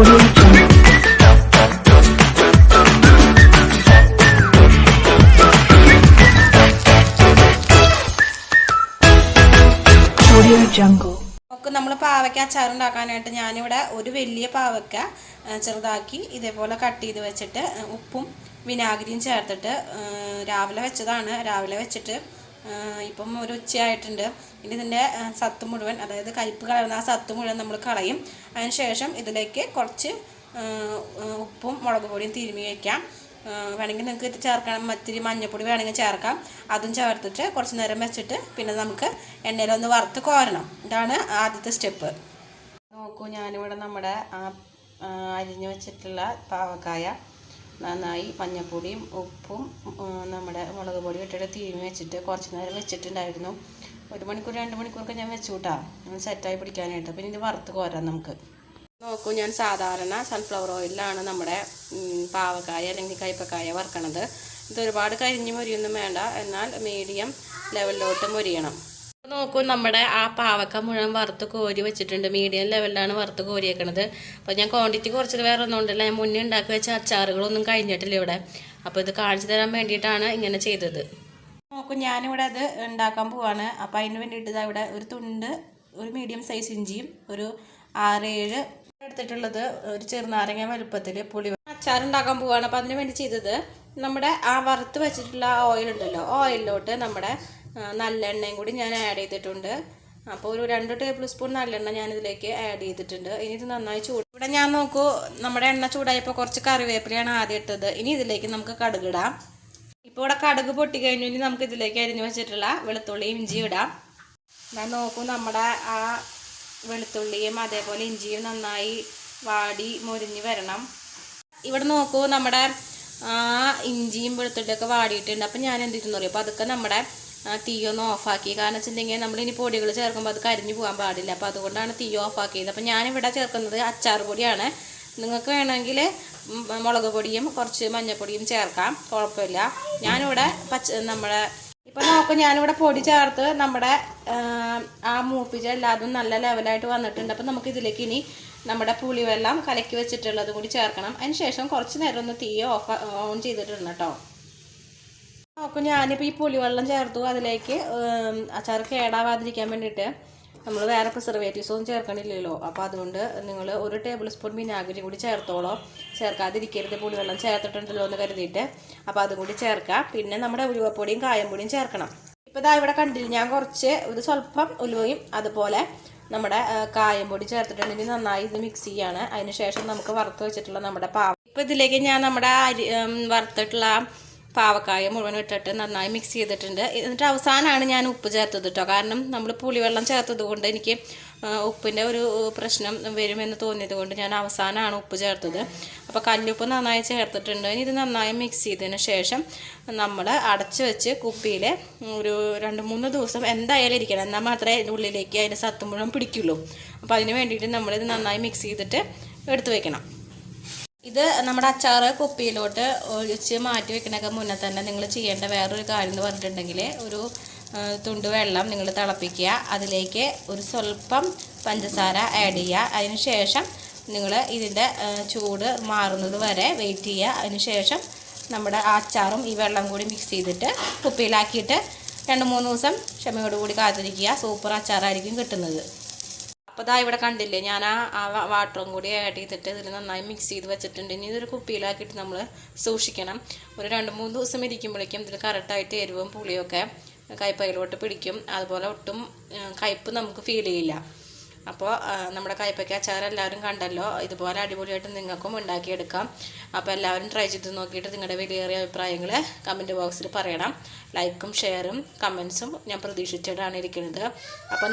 Audio. ഒക്കെ നമ്മൾ പാവയ്ക്ക അച്ചാറുണ്ടാക്കാനായിട്ട് ഞാനിവിടെ ഒരു വലിയ പാവയ്ക്ക ചെറുതാക്കി ഇതേപോലെ കട്ട് ചെയ്ത് വെച്ചിട്ട് ഉപ്പും വിനാഗിരിയും ചേർത്തിട്ട് രാവിലെ വെച്ചതാണ് രാവിലെ വെച്ചിട്ട് ഇപ്പം ഒരു ഉച്ചയായിട്ടുണ്ട്. ഇനി ഇതിന്റെ സത്ത് മുഴുവൻ അതായത് കയ്പ്പ് കളയുന്ന ആ സത്ത് മുഴുവൻ നമ്മൾ കളയും. അതിന് ശേഷം ഇതിലേക്ക് കുറച്ച് ഉപ്പും മുളക് പൊടിയും തിരുമി വയ്ക്കാം. വേണമെങ്കിൽ നിങ്ങൾക്ക് ഇത് ചേർക്കണം. മത്തിരി മഞ്ഞൾപ്പൊടി വേണമെങ്കിൽ ചേർക്കാം. അതും ചേർത്തിട്ട് കുറച്ച് നേരം വെച്ചിട്ട് പിന്നെ നമുക്ക് എണ്ണയിലൊന്ന് വറുത്ത് കോരണം. ഇതാണ് ആദ്യത്തെ സ്റ്റെപ്പ്. നോക്കൂ ഞാനിവിടെ നമ്മുടെ ആ അരിഞ്ഞു വെച്ചിട്ടുള്ള പാവക്കായ നന്നായി മഞ്ഞൾപ്പൊടിയും ഉപ്പും മുളക് പൊടിയും വെച്ചിട്ട് കുറച്ച് നേരം വെച്ചിട്ടുണ്ടായിരുന്നു. ഒരു മണിക്കൂർ രണ്ട് മണിക്കൂറൊക്കെ ഞാൻ വെച്ചു കൂട്ടാ സെറ്റായി പിടിക്കാനായിട്ട്. പിന്നെ ഇത് വറുത്ത് കോരാം നമുക്ക്. നോക്കൂ ഞാൻ സാധാരണ സൺഫ്ലവർ ഓയിലാണ് നമ്മുടെ പാവക്കായ അല്ലെങ്കിൽ കയ്പക്കായ വറുക്കണത്. ഇത് ഒരുപാട് കരിഞ്ഞ് മൊരിയൊന്നും വേണ്ട. എന്നാൽ മീഡിയം ലെവലിലോട്ട് മൊരിയണം. നോക്കൂ നമ്മുടെ ആ പാവക്ക മുഴുവൻ വറുത്ത് കോരി വെച്ചിട്ടുണ്ട്. മീഡിയം ലെവലിലാണ് വറുത്ത് കോരിയേക്കണത്. അപ്പോൾ ഞാൻ ക്വാണ്ടിറ്റി കുറച്ച് വേറെ ഒന്നും ഉണ്ടല്ല. ഞാൻ മുന്നേ ഉണ്ടാക്കി വെച്ച അച്ചാറുകളൊന്നും കഴിഞ്ഞിട്ടില്ല ഇവിടെ. അപ്പോൾ ഇത് കാണിച്ചു തരാൻ വേണ്ടിയിട്ടാണ് ഇങ്ങനെ ചെയ്തത്. നോക്കൂ ഞാനിവിടെ അത് ഉണ്ടാക്കാൻ പോവാണ്. അപ്പോൾ അതിന് വേണ്ടിയിട്ട് ഇതാ ഇവിടെ ഒരു തുണ്ട് ഒരു മീഡിയം സൈസ് ഇഞ്ചിയും ഒരു ആറേഴ് എടുത്തിട്ടുള്ളത് ഒരു ചെറുനാരങ്ങ വലുപ്പത്തിൽ പുളി അച്ചാർ ഉണ്ടാക്കാൻ പോവാണ്. അപ്പോൾ അതിന് വേണ്ടി ചെയ്തത് നമ്മുടെ ആ വറുത്ത് വെച്ചിട്ടുള്ള ഓയിൽ ഉണ്ടല്ലോ ഓയിലിലോട്ട് നമ്മുടെ നല്ല നല്ലെണ്ണയും കൂടി ഞാൻ ആഡ് ചെയ്തിട്ടുണ്ട്. അപ്പോൾ ഒരു രണ്ട് ടേബിൾ സ്പൂൺ നല്ലെണ്ണ ഞാനിതിലേക്ക് ആഡ് ചെയ്തിട്ടുണ്ട്. ഇനി ഇത് നന്നായി ചൂട് ഇവിടെ ഞാൻ നോക്കൂ നമ്മുടെ എണ്ണ ചൂടായപ്പോൾ കുറച്ച് കറിവേപ്പിലയാണ് ആദ്യം ഇട്ടത്. ഇനി ഇതിലേക്ക് നമുക്ക് കടുകിടാം. ഇപ്പോൾ ഇവിടെ കടുക് പൊട്ടി കഴിഞ്ഞു ഇനി നമുക്ക് ഇതിലേക്ക് അരിഞ്ഞു വെച്ചിട്ടുള്ള വെളുത്തുള്ളിയും ഇഞ്ചിയും ഇടാം. ഞാൻ നോക്കൂ നമ്മുടെ ആ വെളുത്തുള്ളിയും അതേപോലെ ഇഞ്ചിയും നന്നായി വാടി മുരിഞ്ഞ് വരണം. ഇവിടെ നോക്കൂ നമ്മുടെ ആ ഇഞ്ചിയും വെളുത്തുള്ളിയൊക്കെ വാടിയിട്ടുണ്ട്. അപ്പം ഞാൻ എന്ത് ചെയ്യുന്നു അറിയാം? അപ്പോൾ അതൊക്കെ നമ്മുടെ തീ ഒന്ന് ഓഫാക്കി. കാരണം വെച്ചിട്ടുണ്ടെങ്കിൽ നമ്മൾ ഇനി പൊടികൾ ചേർക്കുമ്പോൾ അത് കരിഞ്ഞു പോകാൻ പാടില്ല. അപ്പോൾ അതുകൊണ്ടാണ് തീ ഓഫാക്കിയത്. അപ്പം ഞാനിവിടെ ചേർക്കുന്നത് അച്ചാർ പൊടിയാണ്. നിങ്ങൾക്ക് വേണമെങ്കിൽ മുളക് പൊടിയും കുറച്ച് മഞ്ഞൾപ്പൊടിയും ചേർക്കാം. കുഴപ്പമില്ല. ഞാനിവിടെ പച്ച നമ്മുടെ ഇപ്പം നോക്കും ഞാനിവിടെ പൊടി ചേർത്ത് നമ്മുടെ ആ, മൂപ്പിച്ച എല്ലാതും നല്ല ലെവലായിട്ട് വന്നിട്ടുണ്ട്. അപ്പം നമുക്ക് ഇതിലേക്ക് ഇനി നമ്മുടെ പുളിവെള്ളം കലക്കി വെച്ചിട്ടുള്ളത് കൂടി ചേർക്കണം. അതിന് ശേഷം കുറച്ച് നേരം ഒന്ന് തീ ഓഫ് ഓൺ ചെയ്തിട്ടുണ്ട് കേട്ടോ നോക്കും ഞാനിപ്പോൾ ഈ പുളിവെള്ളം ചേർത്തു. അതിലേക്ക് അച്ചാർ കേടാവാതിരിക്കാൻ വേണ്ടിയിട്ട് നമ്മൾ വേറെ പ്രിസർവേറ്റീവ്സ് ഒന്നും ചേർക്കണില്ലല്ലോ. അപ്പോൾ അതുകൊണ്ട് നിങ്ങൾ ഒരു ടേബിൾ സ്പൂൺ വിനാഗിരി കൂടി ചേർത്തോളോ. ചേർക്കാതിരിക്കരുത് പുളിവെള്ളം ചേർത്തിട്ടുണ്ടല്ലോ എന്ന് കരുതിയിട്ട്. അപ്പോൾ അതും കൂടി ചേർക്കാം. പിന്നെ നമ്മുടെ ഉലുവപ്പൊടിയും കായംപൊടിയും ചേർക്കണം. ഇപ്പോൾ ഇതാ ഇവിടെ കണ്ടില്ല ഞാൻ കുറച്ച് ഒരു സ്വല്പം ഉലുവയും അതുപോലെ നമ്മുടെ കായംപൊടി ചേർത്തിട്ടുണ്ടെങ്കിൽ നന്നായി ഇത് മിക്സ് ചെയ്യാണ്. അതിനുശേഷം നമുക്ക് വറുത്ത് വെച്ചിട്ടുള്ള നമ്മുടെ പാവ ഇപ്പോൾ ഇതിലേക്ക് ഞാൻ നമ്മുടെ അരി വറുത്തിട്ടുള്ള പാവക്കായ മുഴുവൻ ഇട്ടിട്ട് നന്നായി മിക്സ് ചെയ്തിട്ടുണ്ട്. എന്നിട്ട് അവസാനമാണ് ഞാൻ ഉപ്പ് ചേർത്തത് കേട്ടോ കാരണം നമ്മൾ പുളിവെള്ളം ചേർത്തത് കൊണ്ട് എനിക്ക് ഉപ്പിന്റെ ഒരു പ്രശ്നം വരുമെന്ന് തോന്നിയത് കൊണ്ട് ഞാൻ അവസാനമാണ് ഉപ്പ് ചേർത്തത്. അപ്പോൾ കല്ലുപ്പ് നന്നായി ചേർത്തിട്ടുണ്ട്. ഇനി ഇത് നന്നായി മിക്സ് ചെയ്തതിന് ശേഷം നമ്മൾ അടച്ച് വെച്ച് കുപ്പിയിൽ ഒരു രണ്ട് മൂന്ന് ദിവസം എന്തായാലും ഇരിക്കണം. എന്നാൽ മാത്രമേ അതിന്റെ ഉള്ളിലേക്ക് അതിന്റെ സത്ത് മുഴുവൻ പിടിക്കുള്ളൂ. അപ്പോൾ അതിന് വേണ്ടിയിട്ട് നമ്മളിത് നന്നായി മിക്സ് ചെയ്തിട്ട് എടുത്തു വെക്കണം. ഇത് നമ്മുടെ അച്ചാറ് കുപ്പിയിലോട്ട് ഒഴിച്ച് മാറ്റി വെക്കണൊക്കെ മുന്നേ തന്നെ നിങ്ങൾ ചെയ്യേണ്ട വേറൊരു കാര്യം എന്ന് പറഞ്ഞിട്ടുണ്ടെങ്കിൽ ഒരു തുണ്ട് വെള്ളം നിങ്ങൾ തിളപ്പിക്കുക. അതിലേക്ക് ഒരു സ്വല്പം പഞ്ചസാര ആഡ് ചെയ്യുക. അതിന് ശേഷം നിങ്ങൾ ഇതിന്റെ ചൂട് മാറുന്നത് വരെ വെയിറ്റ് ചെയ്യുക. അതിന് ശേഷം നമ്മുടെ അച്ചാറും ഈ വെള്ളം കൂടി മിക്സ് ചെയ്തിട്ട് കുപ്പിയിലാക്കിയിട്ട് രണ്ട് മൂന്ന് ദിവസം ക്ഷമയോടുകൂടി കാത്തിരിക്കുക. സൂപ്പർ അച്ചാറായിരിക്കും കിട്ടുന്നത്. അപ്പോൾ ഇതാ ഇവിടെ കണ്ടില്ലേ ഞാൻ ആ വാട്ടറും കൂടി ആഡ് ചെയ്തിട്ട് ഇതിൽ നന്നായി മിക്സ് ചെയ്ത് വെച്ചിട്ടുണ്ട്. ഇനി ഇതൊരു കുപ്പിയിലാക്കിയിട്ട് നമ്മൾ സൂക്ഷിക്കണം. ഒരു രണ്ട് മൂന്ന് ദിവസം ഇരിക്കുമ്പോഴേക്കും ഇതിൽ കറക്റ്റായിട്ട് എരിവും പുളിയൊക്കെ കയ്പയിലോട്ട് പിടിക്കും. അതുപോലെ ഒട്ടും കയ്പ്പ് നമുക്ക് ഫീൽ ചെയ്യില്ല. അപ്പോൾ നമ്മുടെ കയ്പ്പയ്ക്ക് അച്ചാർ എല്ലാവരും കണ്ടല്ലോ. ഇതുപോലെ അടിപൊളിയായിട്ട് നിങ്ങൾക്കും ഉണ്ടാക്കിയെടുക്കാം. അപ്പോൾ എല്ലാവരും ട്രൈ ചെയ്ത് നോക്കിയിട്ട് നിങ്ങളുടെ വിലയേറിയ അഭിപ്രായങ്ങൾ കമന്റ് ബോക്സിൽ പറയണം. ലൈക്കും ഷെയറും കമൻസും ഞാൻ പ്രതീക്ഷിച്ചിട്ടാണ് ഇരിക്കുന്നത്. അപ്പോൾ